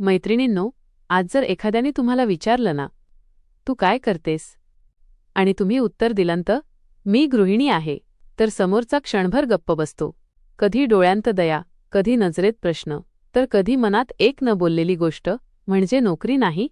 मैत्रिणींनो आज जर एखाद्याने तुम्हाला विचारलं ना तू काय करतेस? आणि तुम्ही उत्तर दिलंत मी गृहिणी आहे. तर समोरचा क्षणभर गप्प बसतो. कधी डोळ्यांत दया कधी नजरेत प्रश्न तर कधी मनात एक न बोललेली गोष्ट म्हणजे नोकरी नाही.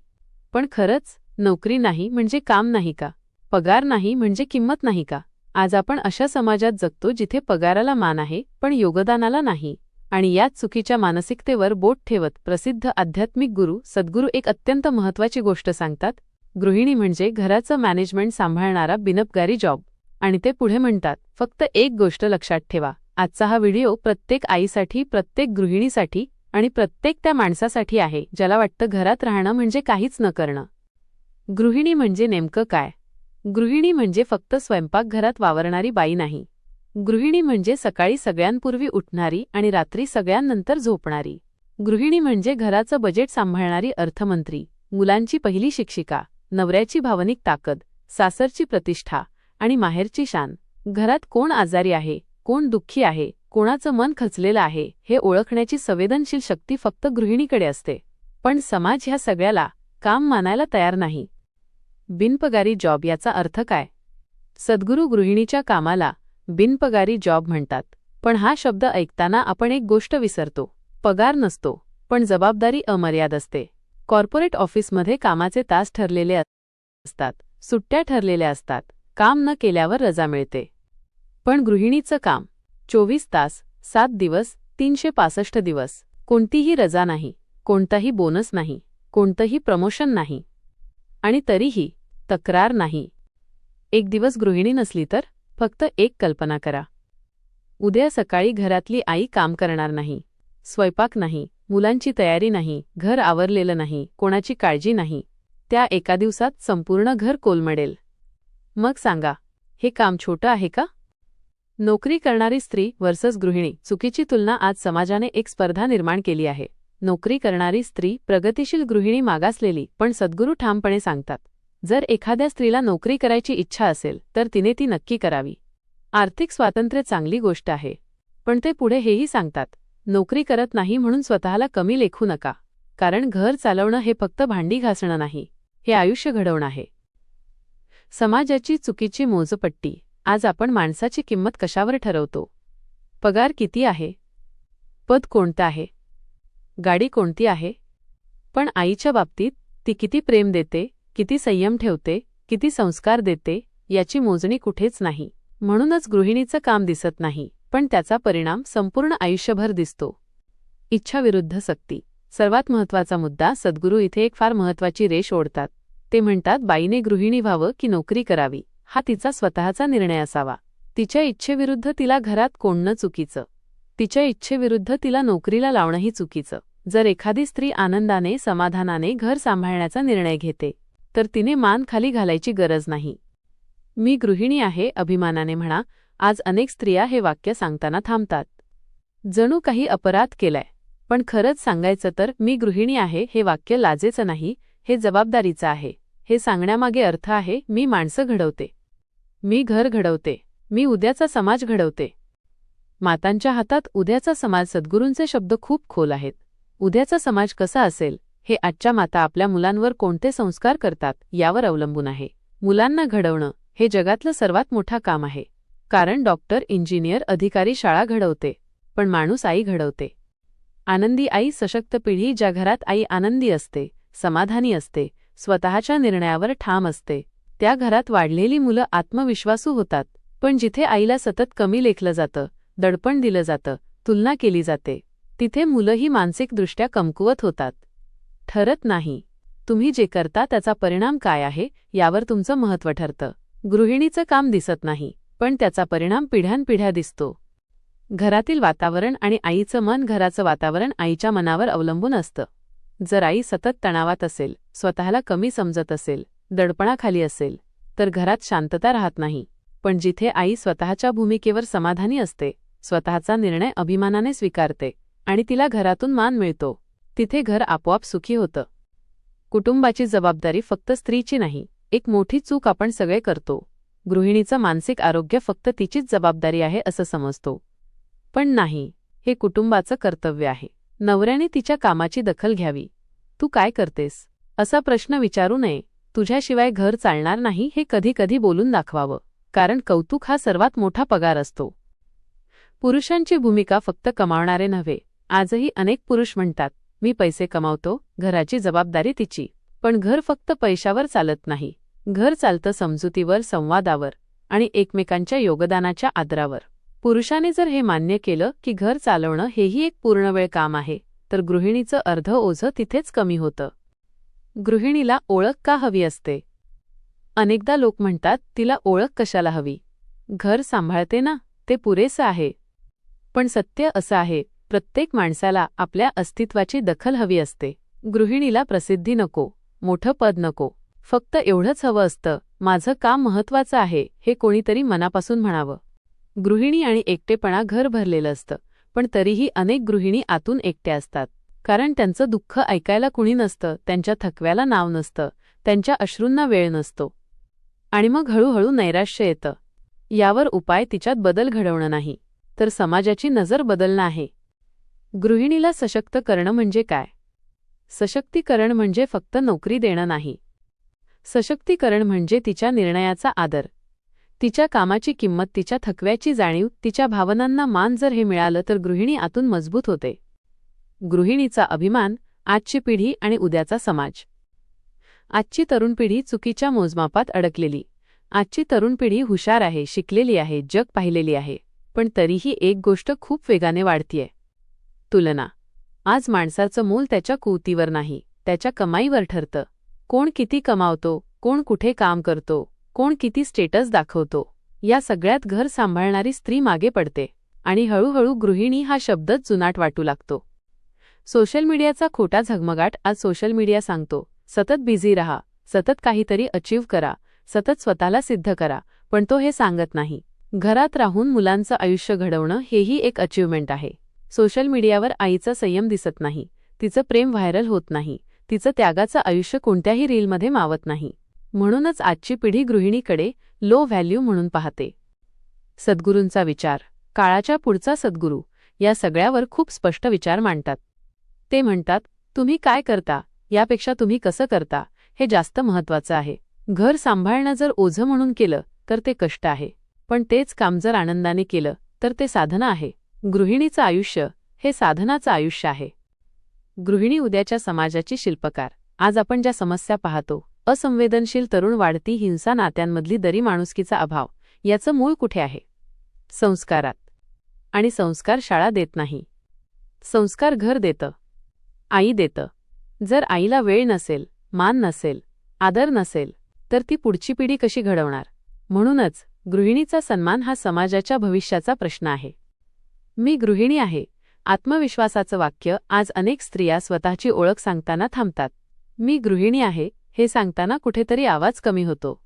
पण खरंच नोकरी नाही म्हणजे काम नाही का? पगार नाही म्हणजे किंमत नाही का? आज आपण अशा समाजात जगतो जिथे पगाराला मान आहे पण योगदानाला नाही. आणि याच चुकीच्या मानसिकतेवर बोट ठेवत प्रसिद्ध आध्यात्मिक गुरु सद्गुरू एक अत्यंत महत्वाची गोष्ट सांगतात. गृहिणी म्हणजे घराचं मॅनेजमेंट सांभाळणारा बिनपगारी जॉब आणि ते पुढे म्हणतात फक्त एक गोष्ट लक्षात ठेवा. आजचा हा व्हिडिओ प्रत्येक आईसाठी प्रत्येक गृहिणीसाठी आणि प्रत्येक त्या माणसासाठी आहे ज्याला वाटतं घरात राहणं म्हणजे काहीच न करणं. गृहिणी म्हणजे नेमकं काय? गृहिणी म्हणजे फक्त स्वयंपाकघरात वावरणारी बाई नाही. गृहिणी म्हणजे सकाळी सगळ्यांपूर्वी उठणारी आणि रात्री सगळ्यांनंतर झोपणारी. गृहिणी म्हणजे घराचं बजेट सांभाळणारी अर्थमंत्री मुलांची पहिली शिक्षिका नवऱ्याची भावनिक ताकद सासरची प्रतिष्ठा आणि माहेरची शान. घरात कोण आजारी आहे कोण दुःखी आहे कोणाचं मन खचलेलं आहे हे ओळखण्याची संवेदनशील शक्ती फक्त गृहिणीकडे असते. पण समाज ह्या सगळ्याला काम मानायला तयार नाही. बिनपगारी जॉब याचा अर्थ काय? सद्गुरू गृहिणीच्या कामाला बिनपगारी जॉब म्हणतात. पण हा शब्द ऐकताना आपण एक गोष्ट विसरतो. पगार नसतो पण जबाबदारी अमर्याद असते. कॉर्पोरेट ऑफिसमध्ये कामाचे तास ठरलेले असतात सुट्ट्या ठरलेल्या असतात काम न केल्यावर रजा मिळते. पण गृहिणीचं काम चोवीस तास सात दिवस तीनशे पासष्ट दिवस कोणतीही रजा नाही कोणताही बोनस नाही कोणतंही प्रमोशन नाही. आणि तरीही तक्रार नाही. एक दिवस गृहिणी नसली तर? फक्त एक कल्पना करा. उद्या सकाळी घरातली आई काम करणार नाही. स्वयंपाक नाही. मुलांची तयारी नाही. घर आवरलेलं नाही. कोणाची काळजी नाही. त्या एका दिवसात संपूर्ण घर कोलमडेल. मग सांगा हे काम छोटं आहे का? नोकरी करणारी स्त्री वर्सस गृहिणी चुकीची तुलना आज समाजाने एक स्पर्धा निर्माण केली आहे. नोकरी करणारी स्त्री प्रगतिशील गृहिणी मागासलेली पण सद्गुरू ठामपणे सांगतात. जर एखाद्या स्त्रीला नोकरी करायची इच्छा असेल तर तिने ती नक्की करावी. आर्थिक स्वातंत्र्य चांगली गोष्ट आहे. पण ते पुढे हेही सांगतात नोकरी करत नाही म्हणून स्वतःला कमी लेखू नका. कारण घर चालवणं हे फक्त भांडी घासणं नाही हे आयुष्य घडवणं आहे. समाजाची चुकीची मोजपट्टी आज आपण माणसाची किंमत कशावर ठरवतो? पगार किती आहे? पद कोणतं आहे? गाडी कोणती आहे? पण आईच्या बाबतीत ती किती प्रेम देते? किती संयम ठेवते किती संस्कार देते याची मोजणी कुठेच नाही. म्हणूनच गृहिणीचं काम दिसत नाही पण त्याचा परिणाम संपूर्ण आयुष्यभर दिसतो. इच्छाविरुद्ध सक्ती. सर्वात महत्त्वाचा मुद्दा सद्गुरू इथे एक फार महत्वाची रेष ओढतात. ते म्हणतात बाईने गृहिणी व्हावं की नोकरी करावी हा तिचा स्वतःचा निर्णय असावा. तिच्या इच्छेविरुद्ध तिला घरात कोणणं चुकीचं? तिच्या इच्छेविरुद्ध तिला नोकरीला लावणंही चुकीचं. जर एखादी स्त्री आनंदाने समाधानाने घर सांभाळण्याचा निर्णय घेते तर तिने मान खाली घालायची गरज नाही. मी गृहिणी आहे अभिमानाने म्हणा आज अनेक स्त्रिया हे वाक्य सांगताना थांबतात. जणू काही अपराध केलाय. पण खरंच सांगायचं तर मी गृहिणी आहे हे वाक्य लाजेचं नाही हे जबाबदारीचं आहे. हे सांगण्यामागे अर्थ आहे मी माणसं घडवते. मी घर घडवते. मी उद्याचा समाज घडवते. मातांच्या हातात उद्याचा समाज सद्गुरूंचे शब्द खूप खोल आहेत. उद्याचा समाज कसा असेल? हे आजच्या माता आपल्या मुलांवर कोणते संस्कार करतात यावर अवलंबून आहे. मुलांना घडवणं हे जगातलं सर्वात मोठा काम आहे. कारण डॉक्टर इंजिनियर अधिकारी शाळा घडवते पण माणूस आई घडवते. आनंदी आई सशक्त पिढी ज्या घरात आई आनंदी असते समाधानी असते स्वतःच्या निर्णयावर ठाम असते त्या घरात वाढलेली मुलं आत्मविश्वासू होतात. पण जिथे आईला सतत कमी लेखलं जातं दडपण दिलं जातं तुलना केली जाते तिथे मुलंही मानसिकदृष्ट्या कमकुवत होतात. ठरत नाही. तुम्ही जे करता त्याचा परिणाम काय आहे यावर तुमचं महत्त्व ठरतं. गृहिणीचं काम दिसत नाही पण त्याचा परिणाम पिढ्यानपिढ्या दिसतो. घरातील वातावरण आणि आईचं मन घराचं वातावरण आईच्या मनावर अवलंबून असतं. जर आई सतत तणावात असेल स्वतःला कमी समजत असेल दडपणाखाली असेल तर घरात शांतता राहत नाही. पण जिथे आई स्वतःच्या भूमिकेवर समाधानी असते स्वतःचा निर्णय अभिमानाने स्वीकारते आणि तिला घरातून मान मिळतो. तिथे घर आपोआप सुखी होतं. कुटुंबाची जबाबदारी फक्त स्त्रीची नाही एक मोठी चूक आपण सगळे करतो. गृहिणीचं मानसिक आरोग्य फक्त तिचीच जबाबदारी आहे असं समजतो. पण नाही हे कुटुंबाचं कर्तव्य आहे. नवऱ्याने तिच्या कामाची दखल घ्यावी. तू काय करतेस? असा प्रश्न विचारू नये. तुझ्याशिवाय घर चालणार नाही हे कधी कधी बोलून दाखवावं. कारण कौतुक हा सर्वात मोठा पगार असतो. पुरुषांची भूमिका फक्त कमावणारे नव्हे आजही अनेक पुरुष म्हणतात मी पैसे कमावतो घराची जबाबदारी तिची. पण घर फक्त पैशावर चालत नाही. घर चालतं समजुतीवर संवादावर आणि एकमेकांच्या योगदानाच्या आदरावर. पुरुषाने जर हे मान्य केलं की घर चालवणं हेही एक पूर्णवेळ काम आहे तर गृहिणीचं अर्ध ओझं तिथेच कमी होतं. गृहिणीला ओळख का हवी असते? अनेकदा लोक म्हणतात तिला ओळख कशाला हवी? घर सांभाळते ना ते पुरेसं आहे. पण सत्य असं आहे प्रत्येक माणसाला आपल्या अस्तित्वाची दखल हवी असते. गृहिणीला प्रसिद्धी नको मोठं पद नको. फक्त एवढंच हवं असतं माझं काम महत्वाचं आहे हे कोणीतरी मनापासून म्हणावं. गृहिणी आणि एकटेपणा घर भरलेलं असतं पण तरीही अनेक गृहिणी आतून एकट्या असतात. कारण त्यांचं दुःख ऐकायला कुणी नसतं त्यांच्या थकव्याला नाव नसतं त्यांच्या अश्रूंना वेळ नसतो. आणि मग हळूहळू नैराश्य येतं. यावर उपाय तिच्यात बदल घडवणं नाही. तर समाजाची नजर बदलणं आहे. गृहिणीला सशक्त करणं म्हणजे काय? सशक्तीकरण म्हणजे फक्त नोकरी देणं नाही. सशक्तीकरण म्हणजे तिच्या निर्णयाचा आदर. तिच्या कामाची किंमत तिच्या थकव्याची जाणीव तिच्या भावनांना मान जर हे मिळालं तर गृहिणी आतून मजबूत होते. गृहिणीचा अभिमान आजची पिढी आणि उद्याचा समाज. आजची तरुण पिढी चुकीच्या मोजमापात अडकलेली. आजची तरुण पिढी हुशार आहे शिकलेली आहे जग पाहिलेली आहे. पण तरीही एक गोष्ट खूप वेगाने वाढतीये. तुलना. आज माणसाचं मूल त्याच्या कुवतीवर नाही त्याच्या कमाईवर ठरतं. कोण किती कमावतो कोण कुठे काम करतो कोण किती स्टेटस दाखवतो या सगळ्यात घर सांभाळणारी स्त्री मागे पडते. आणि हळूहळू गृहिणी हा शब्दच जुनाट वाटू लागतो. सोशल मीडियाचा खोटा झगमगाट आज सोशल मीडिया सांगतो सतत बिझी रहा सतत काहीतरी अचीव करा सतत स्वतःला सिद्ध करा पण तो हे सांगत नाही. घरात राहून मुलांचं आयुष्य घडवणं हेही एक अचीवमेंट आहे. सोशल मीडियावर आईचा संयम दिसत नाही. तिचं प्रेम व्हायरल होत नाही. तिचं त्यागाचं आयुष्य कोणत्याही रीलमध्ये मावत नाही. म्हणूनच आजची पिढी गृहिणीकडे लो व्हॅल्यू म्हणून पाहते. सद्गुरूंचा विचार. काळाच्या पुढचा सद्गुरू. या सगळ्यावर खूप स्पष्ट विचार मांडतात. ते म्हणतात तुम्ही काय करता? यापेक्षा तुम्ही कसं करता? हे जास्त महत्वाचं आहे. घर सांभाळणं जर ओझं म्हणून केलं तर ते कष्ट आहे. पण तेच काम जर आनंदाने केलं तर ते साधना आहे. गृहिणीचं आयुष्य हे साधनाचं आयुष्य आहे. गृहिणी उद्याच्या समाजाची शिल्पकार. आज आपण ज्या समस्या पाहतो असंवेदनशील तरुण वाढती हिंसा नात्यांमधली दरी माणुसकीचा अभाव याचं मूळ कुठे आहे? संस्कारात. आणि संस्कार शाळा देत नाही. संस्कार घर देतं. आई देतं. जर आईला वेळ नसेल मान नसेल आदर नसेल तर ती पुढची पिढी कशी घडवणार? म्हणूनच गृहिणीचा सन्मान हा समाजाच्या भविष्याचा प्रश्न आहे. मी गृहिणी आहे. आत्मविश्वासाचं वाक्य आज अनेक स्त्रिया स्वतःची ओळख सांगताना थांबतात. मी गृहिणी आहे हे सांगताना कुठेतरी आवाज कमी होतो.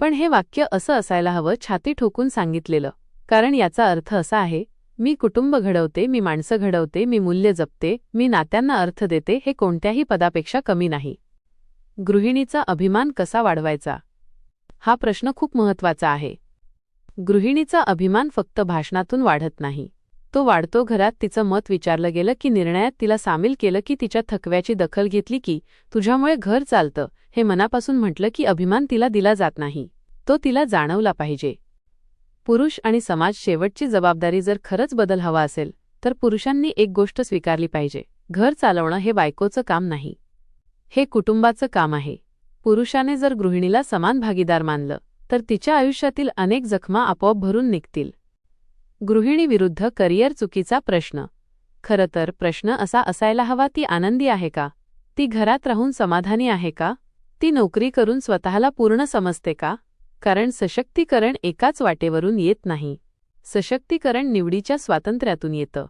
पण हे वाक्य असं असायला हवं छाती ठोकून सांगितलेलं. कारण याचा अर्थ असा आहे मी कुटुंब घडवते मी माणसं घडवते मी मूल्य जपते मी नात्यांना अर्थ देते हे कोणत्याही पदापेक्षा कमी नाही. गृहिणीचा अभिमान कसा वाढवायचा? हा प्रश्न खूप महत्त्वाचा आहे. गृहिणीचा अभिमान फक्त भाषणातून वाढत नाही. तो वाढतो घरात तिचं मत विचारलं गेलं की निर्णयात तिला सामील केलं की तिच्या थकव्याची दखल घेतली की तुझ्यामुळे घर चालतं हे मनापासून म्हटलं की अभिमान तिला दिला जात नाही. तो तिला जाणवला पाहिजे. पुरुष आणि समाज शेवटची जबाबदारी जर खरंच बदल हवा असेल तर पुरुषांनी एक गोष्ट स्वीकारली पाहिजे घर चालवणं हे बायकोचं काम नाही. हे कुटुंबाचं काम आहे. पुरुषाने जर गृहिणीला समान भागीदार मानलं तर तिच्या आयुष्यातील अनेक जखमा आपोआप भरून निघतील. गृहिणीविरुद्ध करिअर चुकीचा प्रश्न. खरं तर प्रश्न असा असायला हवा ती आनंदी आहे का? ती घरात राहून समाधानी आहे का? ती नोकरी करून स्वतःला पूर्ण समजते का? कारण सशक्तीकरण एकाच वाटेवरून येत नाही. सशक्तीकरण निवडीच्या स्वातंत्र्यातून येतं.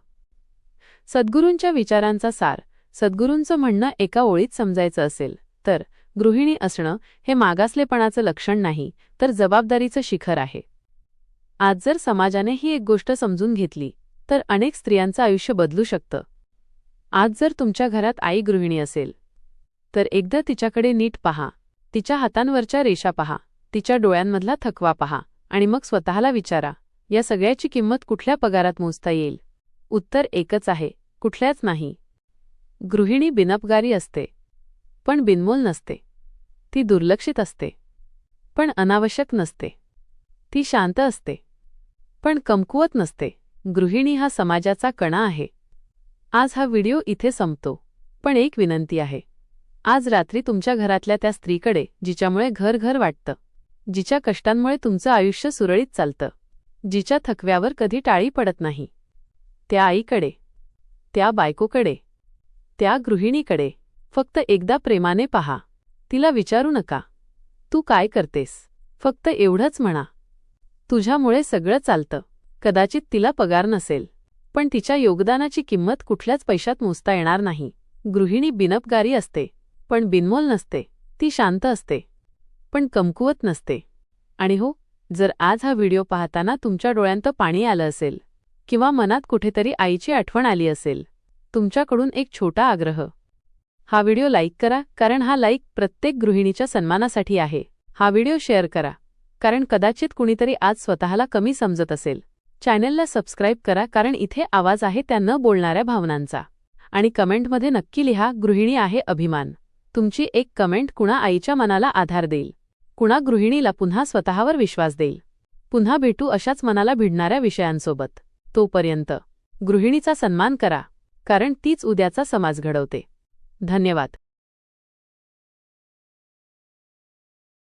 सद्गुरूंच्या विचारांचा सार. सद्गुरूंचं म्हणणं एका ओळीत समजायचं असेल तर गृहिणी असणं हे मागासलेपणाचं लक्षण नाही तर जबाबदारीचं शिखर आहे. आज जर समाजाने ही एक गोष्ट समजून घेतली तर अनेक स्त्रियांचं आयुष्य बदलू शकतं. आज जर तुमच्या घरात आई गृहिणी असेल तर एकदा तिच्याकडे नीट पहा. तिच्या हातांवरच्या रेषा पहा. तिच्या डोळ्यांमधला थकवा पहा. आणि मग स्वतःला विचारा या सगळ्याची किंमत कुठल्या पगारात मोजता येईल? उत्तर एकच आहे कुठल्याच नाही. गृहिणी बिनपगारी असते पण बिनमोल नसते. ती दुर्लक्षित असते पण अनावश्यक नसते. ती शांत असते. पण कमकुवत नसते. गृहिणी हा समाजाचा कणा आहे. आज हा व्हिडिओ इथे संपतो. पण एक विनंती आहे. आज रात्री तुमच्या घरातल्या त्या स्त्रीकडे जिच्यामुळे घर घर वाटतं जिच्या कष्टांमुळे तुमचं आयुष्य सुरळीत चालतं जिच्या थकव्यावर कधी टाळी पडत नाही त्या आईकडे त्या बायकोकडे त्या गृहिणीकडे फक्त एकदा प्रेमाने पहा. तिला विचारू नका. तू काय करतेस? फक्त एवढंच म्हणा. तुझ्यामुळे सगळं चालतं. कदाचित तिला पगार नसेल. पण तिच्या योगदानाची किंमत कुठल्याच पैशात मोजता येणार नाही. गृहिणी बिनपगारी असते. पण बिनमोल नसते. ती शांत असते. पण कमकुवत नसते. आणि हो जर आज हा व्हिडिओ पाहताना तुमच्या डोळ्यांत पाणी आलं असेल किंवा मनात कुठेतरी आईची आठवण आली असेल तुमच्याकडून एक छोटा आग्रह. हा व्हिडिओ लाईक करा कारण हा लाईक प्रत्येक गृहिणीच्या सन्मानासाठी आहे. हा व्हिडिओ शेअर करा. कारण कदाचित कुणीतरी आज स्वतःला कमी समजत असेल. चॅनलला सबस्क्राईब करा कारण इथे आवाज आहे त्या न बोलणाऱ्या भावनांचा. आणि कमेंटमध्ये नक्की लिहा गृहिणी आहे अभिमान. तुमची एक कमेंट कुणा आईच्या मनाला आधार देईल? कुणा गृहिणीला पुन्हा स्वतःवर विश्वास देईल? पुन्हा भेटू अशाच मनाला भिडणाऱ्या विषयांसोबत. तोपर्यंत गृहिणीचा सन्मान करा कारण तीच उद्याचा समाज घडवते. धन्यवाद.